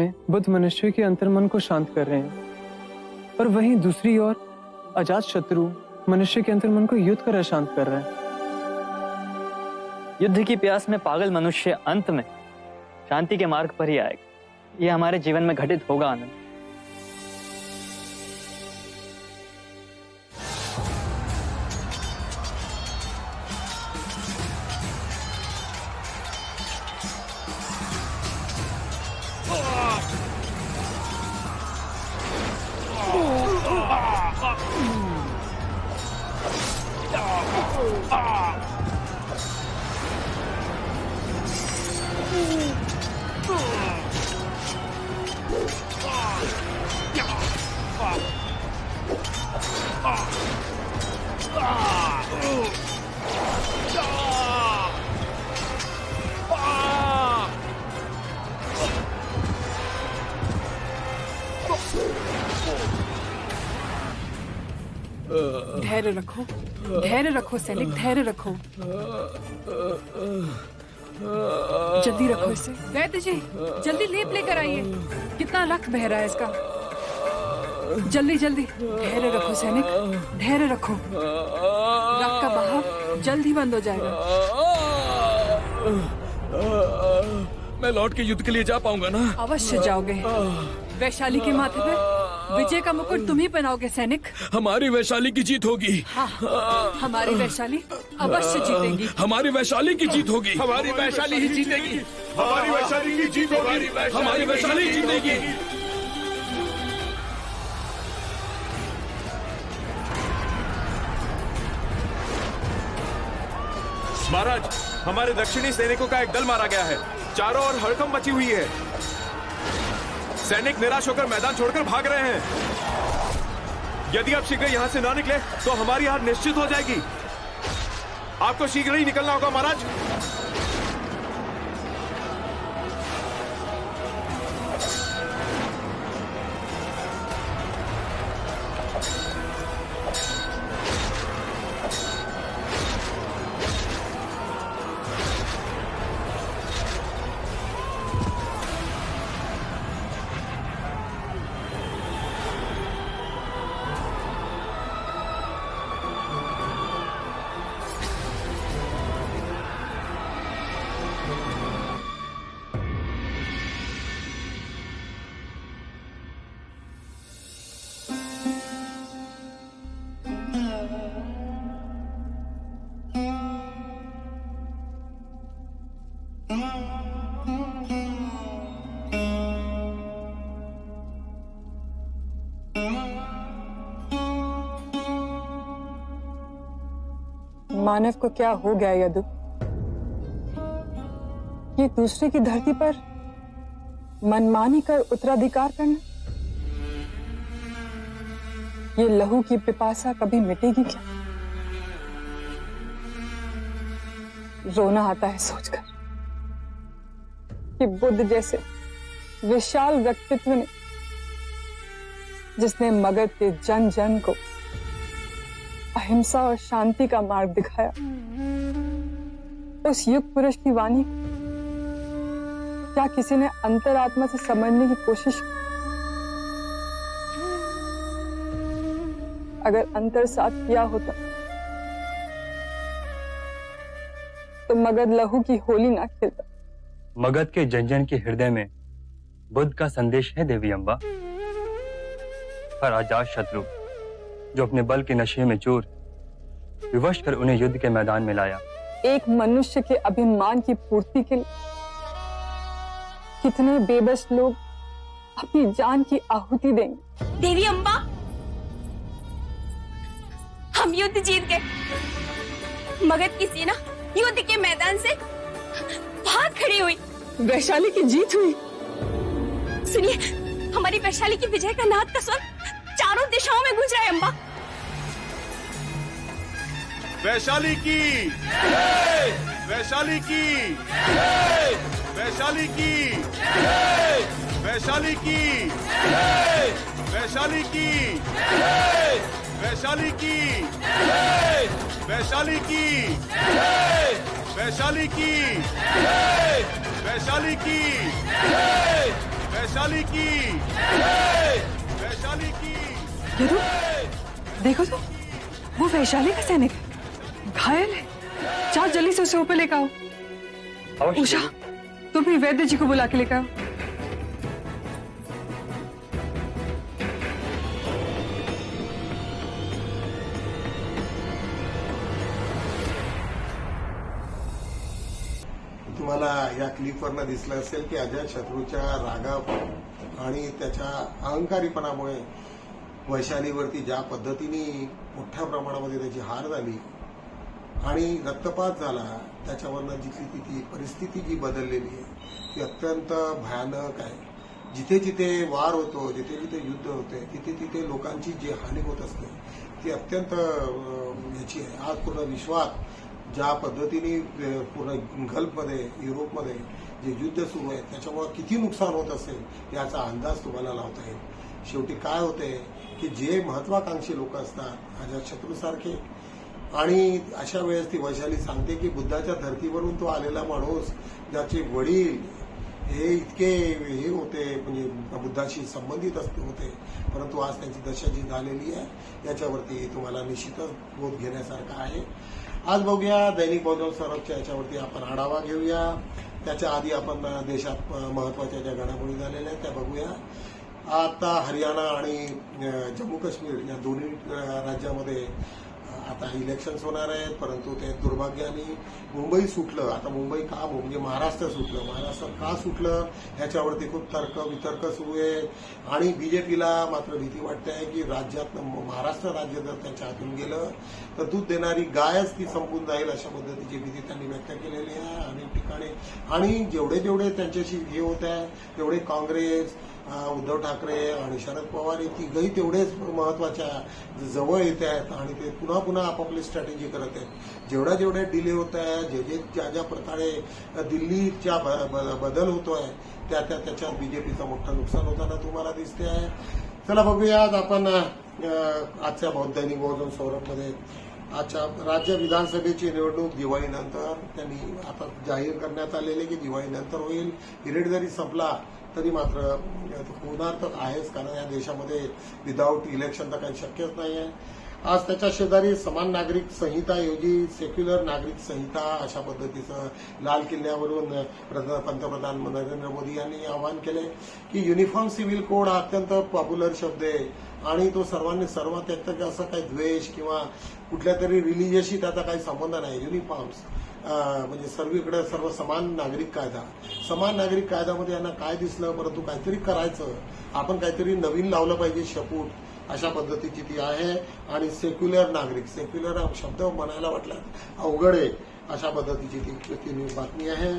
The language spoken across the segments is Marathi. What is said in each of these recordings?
बुद्ध मनुष्य के अंतर्मन को शांत कर रहे हैं। और वहीं दूसरी ओर, अजात शत्रु मनुष्य के अंतर्मन को युद्ध कर अशांत कर रहे हैं। युद्ध की प्यास में पागल मनुष्य अंत में शांति के मार्ग पर ही आएगा। ये हमारे जीवन में घटित होगा, आनंद। धैर्य रखो। धैर्य रखो सैनिक धैर्य रखो। जल्दी रखो इसे। वैद्य जी जल्दी लेप लेकर आइए। कितना रक्त बह रहा है इसका? जल्दी जल्दी। धैर्य रखो सैनिक। धैर्य रखो। रक्त का बहाव जल्द ही बंद हो जाएगा। मैं लौट के युद्ध के लिए जा पाऊँगा ना? अवश्य जाओगे। वैशाली के माथे पे विजय का मुकुट तुम ही पहनाओगे सैनिक? हमारी वैशाली की जीत होगी। हाँ हमारी वैशाली अवश्य जीतेगी। हमारी वैशाली की जीत होगी। हमारी वैशाली ही जीतेगी। हमारी वैशाली की जीत होगी। हमारी वैशाली जीतेगी। महाराज हमारे दक्षिणी सैनिकों का एक दल मारा गया है। चारों ओर हड़कम मची हुई है। सैनिक निराश होकर मैदान छोड़कर भाग रहे हैं। यदि आप शीघ्र यहाँ से ना निकले तो हमारी हार निश्चित हो जाएगी। आपको शीघ्र ही निकलना होगा महाराज। मानव को क्या हो गया यदु? ये दूसरे की धरती पर मनमानी कर उत्तराधिकार करना? ये लहू की पिपासा कभी मिटेगी क्या? रोना आता है सोचकर। कि बुद्ध जैसे विशाल व्यक्तित्व ने, जिसने मगध के जन जन को अहिंसा और शांति का मार्ग दिखाया उस युग पुरुष की वाणी, क्या किसी ने अंतरात्मा से समझने की कोशिश की? अगर अंतर साथ किया होता तो मगध लहू की होली ना खेलता मगध के जनजन के हृदय में बुद्ध का संदेश है देवी अम्बा पर आज़ाद शत्रु जो अपने बल के नशे में चूर विवश कर उन्हें युद्ध के मैदान में लाया। एक मनुष्य के अभिमान की पूर्ति के लिए कितने बेबस लोग अपनी जान की आहुति देंगे। देवी अम्बा हम युद्ध जीत गए। मगध की सेना युद्ध के मैदान से भाग खड़ी हुई। वैशाली की जीत हुई। सुनिए हमारी वैशाली की विजय का नाद का स्वर चारों दिशाओं में गूंज रहा है अम्बा वैशाली की वैशाली की वैशाली की वैशाली की वैशाली की वैशाली की वैशाली की वैशाली की। वैशाली की। वैशाली की। वैशाली की। तो देखो तो वो वैशाली का सैनिक घायल है। चार जल्दी से उसे ऊपर लेकर आओ। उषा तुम भी वैद्य जी को बुला के लेकर आओ। तुम्हाला या क्लिपवरनं दिसलं असेल की अजय शत्रूच्या रागा आणि त्याच्या अहंकारीपणामुळे वैशालीवरती ज्या पद्धतीने मोठ्या प्रमाणामध्ये त्याची हार झाली आणि रक्तपात झाला त्याच्यावरनं जिथली तिथी परिस्थिती जी बदललेली आहे ती अत्यंत भयानक आहे. जिथे जिथे वार होतो जिथे जिथे युद्ध होते तिथे तिथे लोकांची जी हानी होत असते ती अत्यंत याची आहे. आज पूर्ण विश्वात ज्या पद्धतीने पूर्ण गल्फमध्ये युरोपमध्ये जे युद्ध सुरू आहे त्याच्यामुळे किती नुकसान होत असेल याचा अंदाज तुम्हाला लावता येईल. शेवटी काय होते की जे महत्वाकांक्षी लोक असतात अजय शत्रूसारखे आणि अशा वेळेस ती वैशाली सांगते की बुद्धाच्या धर्तीवरून तो आलेला माणूस ज्याचे वडील हे इतके हे होते म्हणजे बुद्धाशी संबंधित असते होते परंतु आज त्यांची दशा जी झालेली आहे याच्यावरती तुम्हाला निश्चितच बोध घेण्यासारखं आहे. आज बघूया दैनिक बहुजन सौरभच्या याच्यावरती आपण आढावा घेऊया. त्याच्या आधी आपण देशात महत्त्वाच्या ज्या घडामोडी झालेल्या आहेत त्या बघूया. आता हरियाणा आणि जम्मू काश्मीर या दोन्ही राज्यामध्ये आता इलेक्शन्स होणार आहेत परंतु ते दुर्भाग्याने मुंबई सुटलं. आता मुंबई का म्हणजे महाराष्ट्र सुटलं. महाराष्ट्र का सुटलं? ह्याच्यावरती खूप तर्क वितर्क सुरू आहे. आणि बीजेपीला मात्र भीती वाटते आहे की राज्यात महाराष्ट्र राज्य जर त्यांच्या हातून गेलं तर दूध देणारी गायच ती संपून जाईल अशा पद्धतीची भीती त्यांनी व्यक्त केलेली आहे. अनेक ठिकाणी. आणि जेवढे जेवढे त्यांच्याशी हे होत आहे तेवढे काँग्रेस उद्धव ठाकरे आणि शरद पवार हे तिघही तेवढेच महत्त्वाच्या जवळ येत आहेत आणि ते पुन्हा पुन्हा आपापली स्ट्रॅटेजी करत आहेत. जेवढ्या जेवढ्या डिले होत आहे जे जे ज्या ज्या प्रकारे दिल्लीच्या ब- ब- बदल होतोय त्या त्या त्याच्यात बीजेपीचं मोठं नुकसान होताना तुम्हाला दिसते आहे चला बघूया आज आपण आजच्या बौद्धानिक बहुजन सौरभमध्ये. आजच्या राज्य विधानसभेची निवडणूक दिवाळीनंतर त्यांनी आता जाहीर करण्यात आलेले की दिवाळीनंतर होईल. पिरियड जरी संपला तरी मात्र होणार तर आहेच कारण या देशामध्ये विदाऊट इलेक्शन तर काही शक्यच नाही आहे आज त्याच्या शेजारी समान नागरिक संहिताऐवजी सेक्युलर नागरिक संहिता अशा पद्धतीचं लाल किल्ल्यावरून पंतप्रधान नरेंद्र मोदी यांनी आवाहन केले की युनिफॉर्म सिव्हिल कोड हा अत्यंत पॉप्युलर शब्द आहे आणि तो सर्वांनी सर्व त्यक्त असं काही द्वेष किंवा कुठल्या तरी रिलिजियसशी त्याचा काही संबंध नाही. युनिफॉर्म्स म्हणजे सर्वीकडे सर्व समान नागरिक कायदा. समान नागरिक कायद्यामध्ये यांना काय दिसलं परंतु काहीतरी करायचं. आपण काहीतरी नवीन लावलं पाहिजे शपूट अशा पद्धतीची ती आहे. आणि सेक्युलर नागरिक सेक्युलर हा शब्द म्हणायला वाटला अवघड आहे अशा पद्धतीची ती ती बातमी आहे.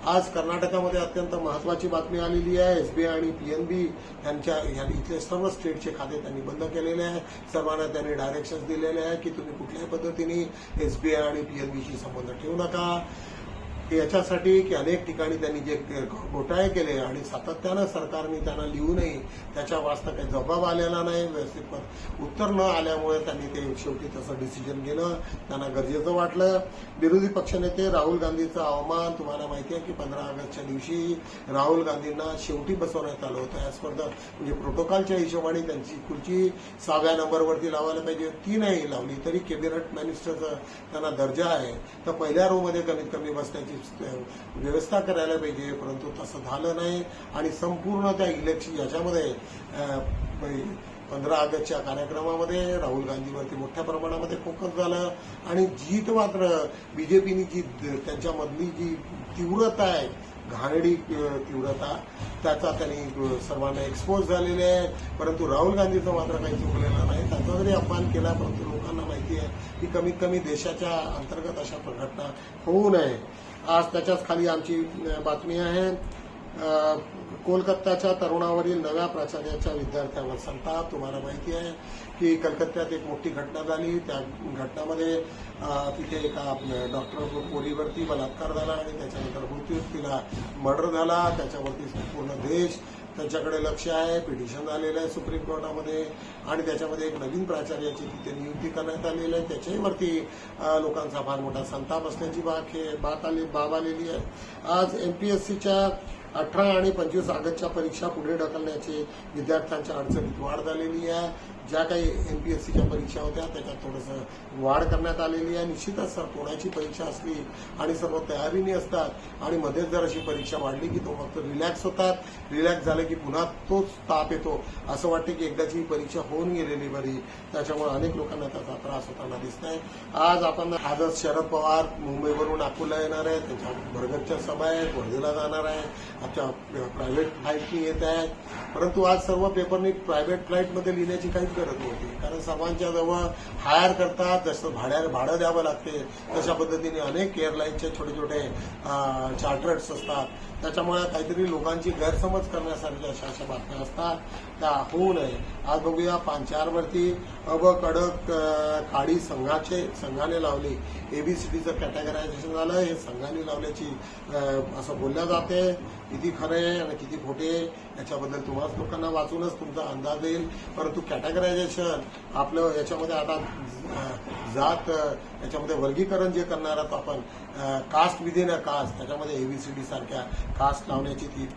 आज कर्नाटकामध्ये अत्यंत महत्वाची बातमी आलेली आहे. एसबीआय आणि पीएनबी यांच्या इथले सर्व स्टेटचे खाते त्यांनी बंद केलेले आहे सर्वांना त्यांनी डायरेक्शन दिलेले आहे की तुम्ही कुठल्याही पद्धतीने एसबीआय आणि पीएनबीशी संबंध ठेवू नका. याच्यासाठी की अनेक ठिकाणी त्यांनी जे घोटाळे केले आणि सातत्यानं सरकारने त्यांना लिहूनही त्याच्या वास्ता काही जबाब आलेला नाही व्यवस्थित उत्तर न आल्यामुळे त्यांनी ते शेवटी तसं डिसिजन घेणं त्यांना गरजेचं वाटलं. विरोधी पक्षनेते राहुल गांधीचं अवमान तुम्हाला माहिती आहे की पंधरा ऑगस्टच्या दिवशी राहुल गांधींना शेवटी बसवण्यात आलं होतं. या स्पर्धा म्हणजे प्रोटोकॉलच्या हिशोबाने त्यांची खुर्ची सहाव्या नंबरवरती लावायला पाहिजे. ती नाही लावली. तरी कॅबिनेट मिनिस्टरचा त्यांना दर्जा आहे. तर पहिल्या रो मध्ये कमीत कमी बसण्याची व्यवस्था करायला पाहिजे परंतु तसं झालं नाही. आणि संपूर्ण त्या इलेक्शन याच्यामध्ये पंधरा ऑगस्टच्या कार्यक्रमामध्ये राहुल गांधीवरती मोठ्या प्रमाणामध्ये फोकस झालं. आणि जीत मात्र बीजेपीनी जी त्यांच्यामधली जी तीव्रता आहे घाणडी तीव्रता त्याचा त्यांनी सर्वांना एक्सपोज झालेले आहे. परंतु राहुल गांधीचं मात्र काही चुकलेलं नाही. त्याचा जरी अपमान केला परंतु लोकांना माहिती आहे की कमीत कमी देशाच्या अंतर्गत अशा घटना होऊ नये. आज त्याच्याच खाली आमची बातमी आहे. अं, कोलकाताच्या तरुणावरील नव्या प्राचार्याच्या विद्यार्थ्यावर संताप. तुम्हाला माहिती आहे की कलकत्त्यात एक मोठी घटना झाली. त्या घटनामध्ये तिथे एका डॉक्टर पोरीवरती बलात्कार झाला आणि त्याच्यानंतर मृत्यू तिला मर्डर झाला. त्याच्यावरती संपूर्ण देश त्यांच्याकडे लक्ष आहे पिटिशन झालेलं आहे सुप्रीम कोर्टामध्ये आणि त्याच्यामध्ये एक नवीन प्राचार्याची तिथे नियुक्ती करण्यात आलेली आहे. त्याच्याहीवरती लोकांचा फार मोठा संताप असण्याची बात हे बात आली बाब आलेली आहे. आज एमपीएससीच्या अठरा आणि पंचवीस ऑगस्टच्या परीक्षा पुढे ढकलण्याची विद्यार्थ्यांच्या अडचणीत वाढ झालेली आहे. ज्या काही एमपीएससीच्या परीक्षा होत्या त्याच्यात थोडंसं वाढ करण्यात आलेली आहे. निश्चितच सर कोणाची परीक्षा असली आणि सर्व तयारीने असतात आणि मध्येच जर अशी परीक्षा वाढली की तो फक्त रिलॅक्स होतात रिलॅक्स झालं की पुन्हा तोच ताप येतो. असं वाटतं की एकदाची परीक्षा होऊन गेलेली बरी. त्याच्यामुळे अनेक लोकांना त्याचा त्रास होताना दिसत आहे आज आपण आजच शरद पवार मुंबईवरून नागपूरला येणार आहे त्यांच्या भरगतच्या सभा आहेत वर्धेला जाणार आहे आमच्या प्रायव्हेट फ्लाईटनी येत आहेत. परंतु आज सर्व पेपरनी प्रायव्हेट फ्लाईटमध्ये लिहिण्याची काही करत नव्हती कारण सर्वांच्या जवळ हायर करतात जसं भाड्या भाडं द्यावं लागते तशा पद्धतीने अनेक एअरलाईनचे छोटे छोटे चार्टर्स असतात. त्याच्यामुळे काहीतरी लोकांची गैरसमज करण्यासारख्या अशा अशा बातम्या असतात. त्या होऊ नये. आज बघूया पांचारवरती अब कडक काडी संघाचे संघाने लावली. एबीसीडीचं कॅटेगरायझेशन झालं. हे संघाने लावल्याची असं बोलल्या जाते. किती खरं आहे आणि किती खोटे आहे याच्याबद्दल तुम्हाच लोकांना वाचूनच तुमचा अंदाज येईल. परंतु कॅटेगरायझेशन आपलं याच्यामध्ये आता जात त्याच्यामध्ये वर्गीकरण जे करणार आहोत आपण कास्ट विदिन अ कास्ट त्याच्यामध्ये एबीसीडी सारख्या कास्ट लावण्याची ती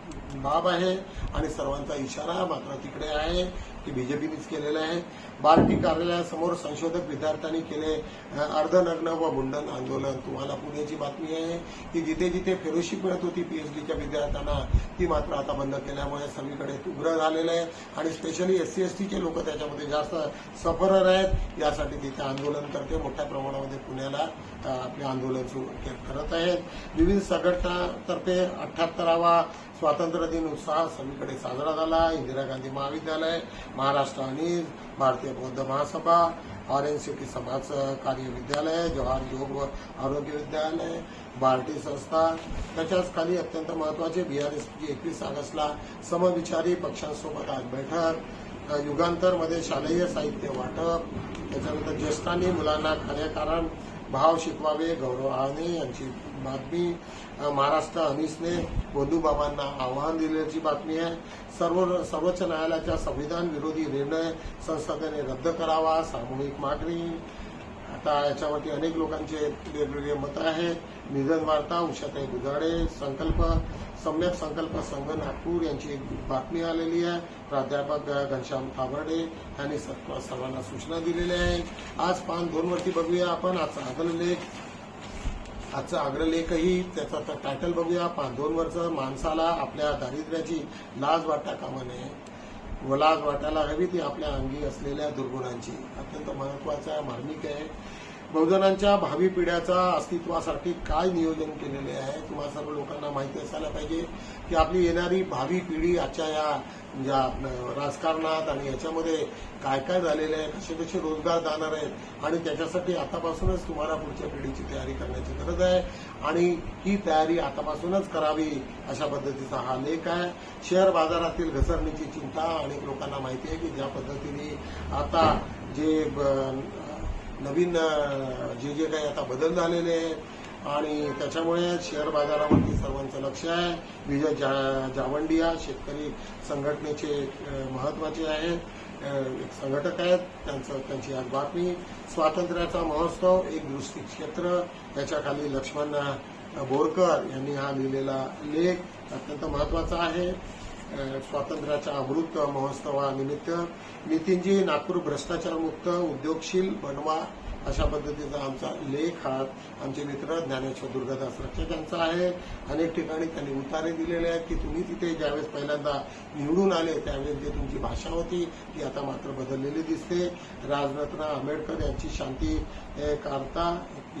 बाब आहे आणि सर्वांचा इशारा मात्र तिकडे आहे की बीजेपीनेच केलेलं आहे. बार्टी कार्यालयासमोर संशोधक विद्यार्थ्यांनी केले अर्धनग्न व मुंडन आंदोलन. तुम्हाला पुण्याची बातमी आहे की जिथे जिथे फेलोशिप मिळत होती पीएचडीच्या विद्यार्थ्यांना ती मात्र आता बंद केल्यामुळे सगळीकडे उग्र झालेलं आहे आणि स्पेशली एससी एसटीचे लोक त्याच्यामध्ये जास्त सफरर आहेत. यासाठी तिथे आंदोलन करते मोठ्या प्रमाणामध्ये. पुण्याला आपले आंदोलन सुरू करत आहेत. विविध संघटनातर्फे अठ्याहत्तरावा स्वातंत्र्य दिन उत्साह सगळीकडे साजरा झाला. इंदिरा गांधी महाविद्यालय महाराष्ट्र आणि भारतीय बौद्ध महासभा ऑरेंज सिटी समाज कार्य विद्यालय जवाहर योग व आरोग्य विद्यालय बार्टी संस्था. त्याच्याच खाली अत्यंत महत्त्वाचे बीआरएसची एकवीस ऑगस्टला समविचारी पक्षांसोबत आज बैठक. युगांतरमध्ये शालेय साहित्य वाटप त्याच्यानंतर ज्येष्ठांनी मुलांना कार्यकारण भाव शिकवावे गौरव आळणे यांची बातमी महाराष्ट्र अनिसने बंधूबाबांना आव्हान दिल्याची बातमी आहे. सर्व सर्वोच्च न्यायालयाच्या संविधान विरोधी निर्णय संसदेने रद्द करावा सामूहिक मागणी आता याच्यावरती अनेक लोकांचे वेगवेगळे मत आहेत निधन वार्ता उषाताई गुजाडे संकल्प सम्यक संकल्प संघ नागपूर यांची एक बातमी आलेली आहे. प्राध्यापक घनश्याम थाबर्डे यांनी सर्वांना सूचना दिलेल्या आहेत. आज पान दोन वरती बघूया आपण. आजचा अग्रलेख आजचा अग्रलेखही त्याचा तर टायटल बघूया. पान दोन वरचं माणसाला आपल्या दारिद्र्याची लाज वाटता कामा नये. व लाज वाटायला हवी ती आपल्या अंगी असलेल्या दुर्गुणांची. अत्यंत महत्त्वाचा मार्मिक आहे. बहुजनांच्या भावी पिढ्याच्या अस्तित्वासाठी काय नियोजन केलेले आहे? तुम्हाला सर्व लोकांना माहिती असायला पाहिजे की आपली येणारी भावी पिढी आजच्या या ज्या राजकारणात आणि याच्यामध्ये काय काय झालेलं आहे? कसे कसे रोजगार जाणार आहेत? आणि त्याच्यासाठी आतापासूनच तुम्हाला पुढच्या पिढीची तयारी करण्याची गरज आहे. आणि ही तयारी आतापासूनच करावी अशा पद्धतीचा हा लेख आहे. शेअर बाजारातील घसरणीची चिंता अनेक लोकांना माहिती आहे की ज्या पद्धतीने आता जे ब- नवीन जे जे काही आता बदल झालेले आहेत आणि त्याच्यामुळे शेअर बाजारावरती सर्वांचं लक्ष आहे. विजय जा जावंडिया शेतकरी संघटनेचे महत्त्वाचे आहेत. एक संघटक आहेत. त्यांचं त्यांची आज बातमी. स्वातंत्र्याचा महोत्सव एक दृष्टी क्षेत्र याच्याखाली लक्ष्मण बोरकर यांनी हा लिहिलेला लेख अत्यंत महत्त्वाचा आहे. स्वातंत्र्याच्या अमृत महोत्सवानिमित्त नितीनजी नागपूर भ्रष्टाचारमुक्त उद्योगशील बनवा अशा पद्धतीचा आमचा लेख हा आमचे मित्र ज्ञानेश्वर दुर्गादास रक्षक यांचा आहे. अनेक ठिकाणी त्यांनी उतारे दिलेले आहेत की तुम्ही तिथे ज्यावेळेस पहिल्यांदा निवडून आले त्यावेळेस जी तुमची भाषा होती ती आता मात्र बदललेली दिसते. राजरत्न आंबेडकर यांची शांती काढता कारता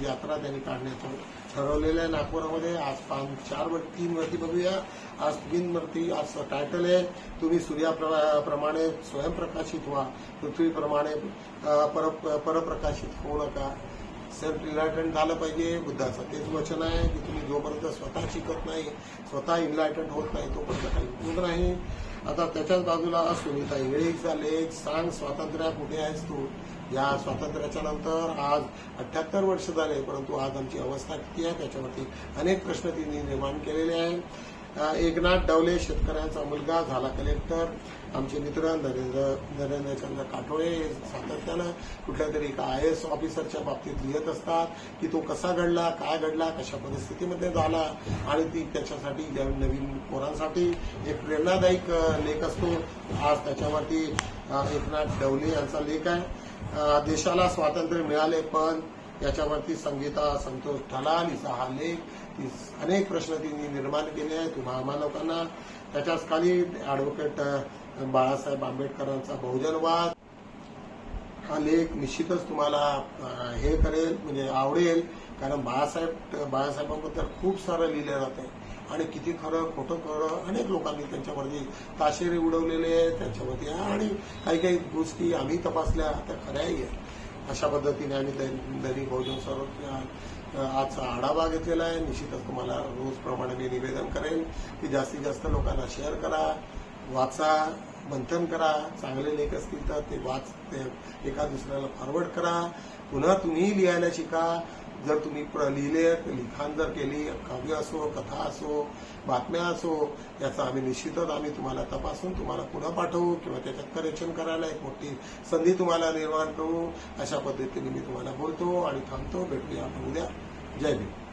यात्रा त्यांनी काढण्याचं ठरवलेलं आहे नागपुरामध्ये. आज पाच चार वर तीन वरती बघूया. आज तीन वरती आज टायटल आहे. तुम्ही सूर्याप्रमाणे स्वयंप्रकाशित व्हा. पृथ्वीप्रमाणे पर परप्रकाशित होऊ नका. सेल्फ इन्लायटंट झालं पाहिजे. बुद्धाचं तेच वचन आहे की तुम्ही जोपर्यंत स्वतः शिकत नाही स्वतः इन्लायटंट होत नाही तोपर्यंत काही होत नाही. आता त्याच्याच बाजूला सुनीता इंगळेचा लेख सांग स्वातंत्र्या कुठे आहेस तू. या स्वातंत्र्याच्या नंतर आज अठ्याहत्तर वर्ष झाले परंतु आज आमची अवस्था किती आहे त्याच्यावरती अनेक प्रश्न तिने निर्माण केलेले आहे एकनाथ डवले शेतकऱ्यांचा मुलगा झाला कलेक्टर. आमचे मित्र नरेंद्र नरेंद्रचंद्र काटोळे हे सातत्यानं कुठल्या तरी एका आय एस ऑफिसरच्या बाबतीत लिहित असतात की तो कसा घडला काय घडला कशा परिस्थितीमध्ये झाला आणि ती त्याच्यासाठी नवीन पोरांसाठी एक प्रेरणादायक लेख असतो. आज त्याच्यावरती एकनाथ डवले यांचा लेख आहे. देशाला स्वातंत्र्य मिळाले पण याच्यावरती संगीता संतोष ठलाल हिचा हा लेख अनेक प्रश्न तिने निर्माण केले आहेत. तुम्हा आम्हा लोकांना. त्याच्याच खाली ऍडव्होकेट बाळासाहेब आंबेडकरांचा बहुजनवाद. हा लेख निश्चितच तुम्हाला हे करेल म्हणजे आवडेल. कारण बाळासाहेब बाळासाहेबांबद्दल खूप सारं लिहिलं जाते आणि किती खरं खोटं खरं अनेक लोकांनी त्यांच्यावरती ताशेरे उडवलेले आहेत त्यांच्यावरती आणि काही काही गोष्टी आम्ही तपासल्या त्या खऱ्याही आहेत. अशा पद्धतीने आम्ही दैनिक बहुजन सर्व आजचा आढावा घेतलेला आहे. निश्चितच तुम्हाला रोजप्रमाणे मी निवेदन करेन की जास्तीत जास्त लोकांना शेअर करा वाचा मंथन करा चांगले लेख असतील तर ते वाच ते एका दुसऱ्याला फॉरवर्ड करा. पुन्हा तुम्ही लिहायला शिका. जर तुम्ही प्र- लिहिले लिखाण जर केली काव्य असो कथा असो बातम्या असो याचा आम्ही निश्चितच आम्ही तुम्हाला तपासून तुम्हाला पुन्हा पाठवू किंवा त्याच्यात करेक्शन करायला एक मोठी संधी तुम्हाला निर्माण करू. अशा पद्धतीने मी तुम्हाला बोलतो आणि थांबतो. भेटूया आपण उद्या. जय भीम.